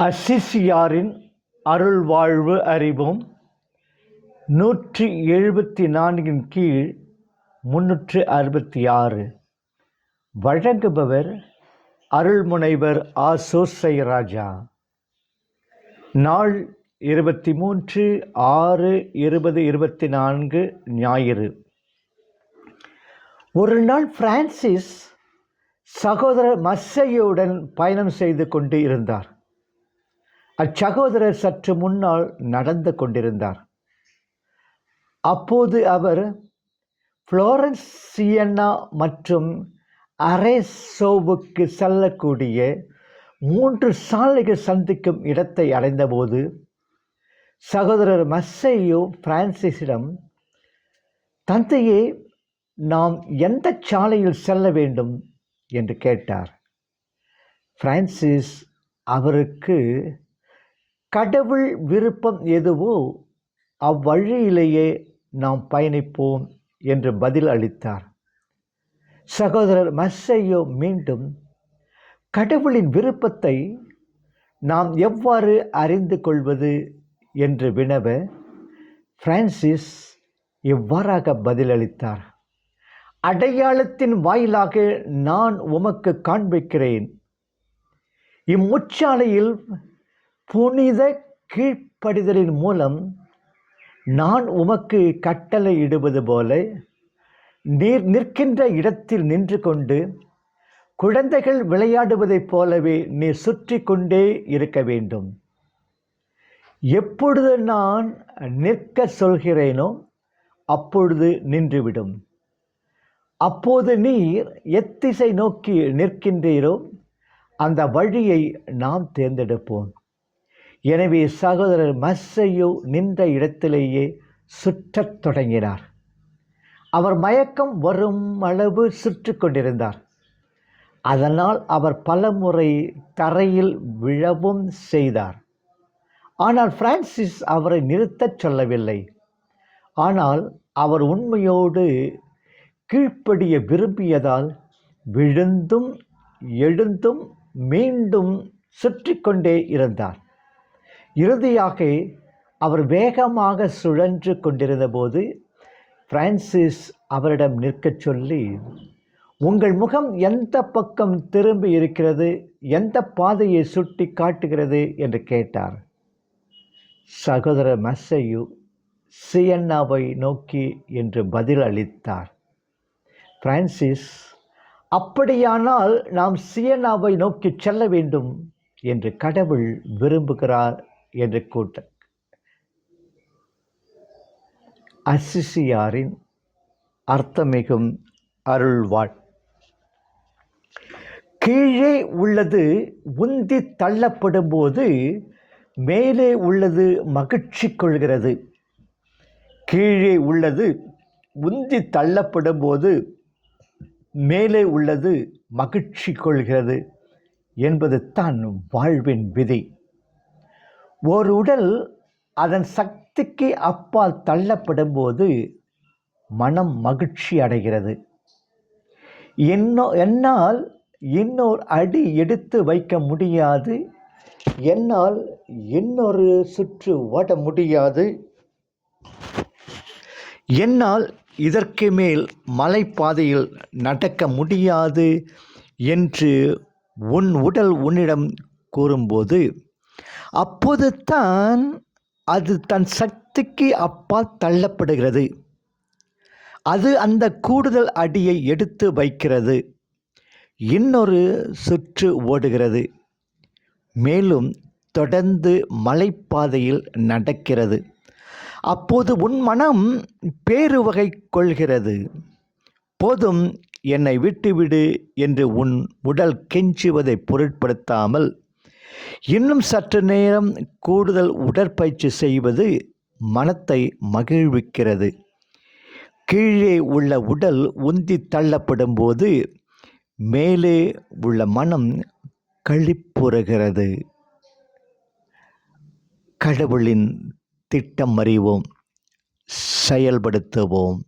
அசிசியாரின் அருள்வாழ்வு அறிவும் நூற்றி எழுபத்தி நான்கின் கீழ் முன்னூற்று அறுபத்தி ஆறு. வழங்குபவர் அருள்முனைவர் ஆசோசை ராஜா நாள் இருபத்தி மூன்று ஆறு இருபது இருபத்தி நான்கு ஞாயிறு. ஒரு நாள் பிரான்சிஸ் சகோதரர் மஸ்ஸையுடன் பயணம் செய்து கொண்டு இருந்தார். அச்சகோதரர் சற்று முன்னால் நடந்து கொண்டிருந்தார். அப்போது அவர் ஃப்ளோரன்ஸ் சியன்னா மற்றும் அரேசோவுக்கு செல்லக்கூடிய மூன்று சாலைகள் சந்திக்கும் இடத்தை அடைந்தபோது சகோதரர் மஸ்ஸையோ பிரான்சிஸிடம் தந்தையே நாம் எந்த சாலையில் செல்ல வேண்டும்? என்று கேட்டார். பிரான்சிஸ் அவருக்கு கடவுள் விருப்பம் எதுவோ அவ்வழியிலேயே நாம் பயணிப்போம் என்று பதில் அளித்தார். சகோதரர் மஸ்ஸையோ மீண்டும் கடவுளின் விருப்பத்தை நாம் எவ்வாறு அறிந்து கொள்வது என்று வினவ பிரான்சிஸ் இவ்வாறாக பதிலளித்தார். அடையாளத்தின் வாயிலாக நான் உமக்கு காண்பிக்கிறேன். இம்முச்சாலையில் புனித கீழ்ப்படிதலின் மூலம் நான் உமக்கு கட்டளை இடுவது போல நீர் நிற்கின்ற இடத்தில் நின்று கொண்டு குழந்தைகள் விளையாடுவதைப் போலவே நீர் சுற்றி கொண்டே இருக்க வேண்டும். எப்பொழுது நான் நிற்க சொல்கிறேனோ அப்பொழுது நின்றுவிடும். அப்போது நீர் எத்திசை நோக்கி நிற்கின்றீரோ அந்த வழியை நாம் தேர்ந்தெடுப்போம். எனவே சகோதரர் மஸ்ஸையோ நின்ற இடத்திலேயே சுற்றத் தொடங்கினார். அவர் மயக்கம் வரும் அளவு சுற்றி கொண்டிருந்தார். அதனால் அவர் பலமுறை தரையில் விழவும் செய்தார். ஆனால் பிரான்சிஸ் அவரை நிறுத்தச் சொல்லவில்லை. ஆனால் அவர் உண்மையோடு கீழ்ப்படிய விரும்பியதால் விழுந்தும் எழுந்தும் மீண்டும் சுற்றி கொண்டே இருந்தார். இறுதியாக அவர் வேகமாக சுழன்று கொண்டிருந்தபோது பிரான்சிஸ் அவரிடம் நிற்கச் சொல்லி உங்கள் முகம் எந்த பக்கம் திரும்பி இருக்கிறது? எந்த பாதையை சுட்டி காட்டுகிறது? என்று கேட்டார். சகோதரர் மசையு சியன்னாவை நோக்கி என்று பதில் அளித்தார். பிரான்சிஸ் அப்படியானால் நாம் சியன்னாவை நோக்கி செல்ல வேண்டும் என்று கடவுள் விரும்புகிறார் என்று கூட்ட அசிசியாரின் அர்த்தமிகும் அருள்வாழ் கீழே உள்ளது உந்தி தள்ளப்படும் போது மேலே உள்ளது மகிழ்ச்சி கொள்கிறது. கீழே உள்ளது உந்தி தள்ளப்படும் போது மேலே உள்ளது மகிழ்ச்சி கொள்கிறது என்பது தான் வாழ்வின் விதி. ஒரு உடல் அதன் சக்திக்கு அப்பால் தள்ளப்படும் போது மனம் மகிழ்ச்சி அடைகிறது. என்னோ என்னால் இன்னொரு அடி எடுத்து வைக்க முடியாது. என்னால் இன்னொரு சுற்று ஓட முடியாது. என்னால் இதற்கு மேல் மலைப்பாதையில் நடக்க முடியாது என்று உன் உடல் உன்னிடம் கூறும்போது அப்போது தான் அது தன் சக்திக்கு அப்பால் தள்ளப்படுகிறது. அது அந்த கூடுதல் அடியை எடுத்து வைக்கிறது. இன்னொரு சுற்று ஓடுகிறது. மேலும் தொடர்ந்து மலைப்பாதையில் நடக்கிறது. அப்போது உன் மனம் பேருவகை கொள்கிறது. போதும் என்னை விட்டுவிடு என்று உன் உடல் கெஞ்சுவதை பொருட்படுத்தாமல் இன்னும் சற்று நேரம் கூடுதல் உடற்பயிற்சி செய்வது மனத்தை மகிழ்விக்கிறது. கீழே உள்ள உடல் உந்தி தள்ளப்படும் போது மேலே உள்ள மனம் கழிப்புறுகிறது. கடவுளின் திட்டம் அறிவோம் செயல்படுத்துவோம்.